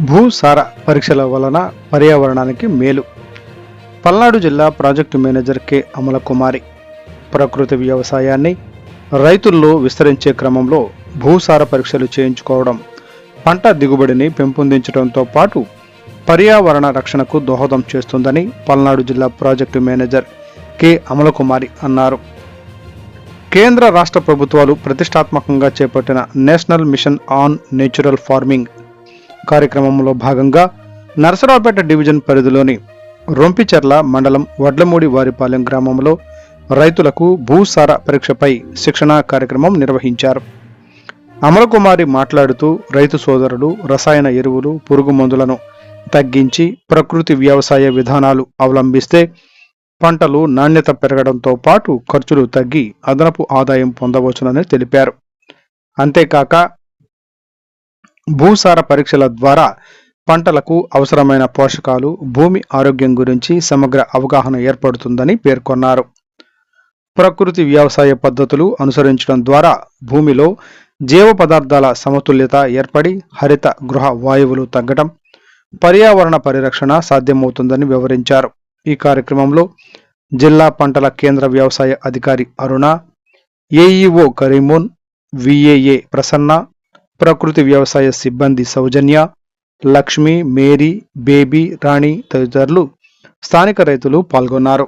భూసార పరీక్షల వలన పర్యావరణానికి మేలు. పల్నాడు జిల్లా project manager K. Amala Kumari ప్రకృతి వ్యవసాయాన్ని రైతుల్లో విస్తరించే క్రమంలో భూసార పరీక్షలు చేయించుకోవడం పంట దిగుబడిని పెంపొందించడంతో పాటు పర్యావరణ రక్షణకు దోహదం చేస్తుందని పల్నాడు జిల్లా ప్రాజెక్టు మేనేజర్ కె. అమలకుమారి అన్నారు. కేంద్ర రాష్ట్ర ప్రభుత్వాలు ప్రతిష్టాత్మకంగా చేపట్టిన national mission on natural farming కార్యక్రమంలో భాగంగా నరసరావుపేట డివిజన్ పరిధిలోని రొంపిచెర్ల మండలం వడ్లమూడి వారిపాలెం గ్రామంలో రైతులకు భూసార పరీక్షపై శిక్షణా కార్యక్రమం నిర్వహించారు. అమరకుమారి మాట్లాడుతూ రైతు సోదరులు రసాయన ఎరువులు పురుగు మందులను తగ్గించి ప్రకృతి వ్యవసాయ విధానాలు అవలంబిస్తే పంటలు నాణ్యత పెరగడంతో పాటు ఖర్చులు తగ్గి అదనపు ఆదాయం పొందవచ్చునని తెలిపారు. అంతేకాక భూసార పరీక్షల ద్వారా పంటలకు అవసరమైన పోషకాలు భూమి ఆరోగ్యం గురించి సమగ్ర అవగాహన ఏర్పడుతుందని పేర్కొన్నారు. ప్రకృతి వ్యవసాయ పద్ధతులు అనుసరించడం ద్వారా భూమిలో జీవ పదార్థాల సమతుల్యత ఏర్పడి హరిత గృహ వాయువులు తగ్గడం పర్యావరణ పరిరక్షణ సాధ్యమవుతుందని వివరించారు. ఈ కార్యక్రమంలో జిల్లా పంటల కేంద్ర వ్యవసాయ అధికారి అరుణ ఏఈఓ కరీమోన్ విఏఏ ప్రసన్న ప్రకృతి వ్యవసాయ సిబ్బంది సౌజన్య లక్ష్మి మేరీ బేబీ రాణి తదితరులు స్థానిక రైతులు పాల్గొన్నారు.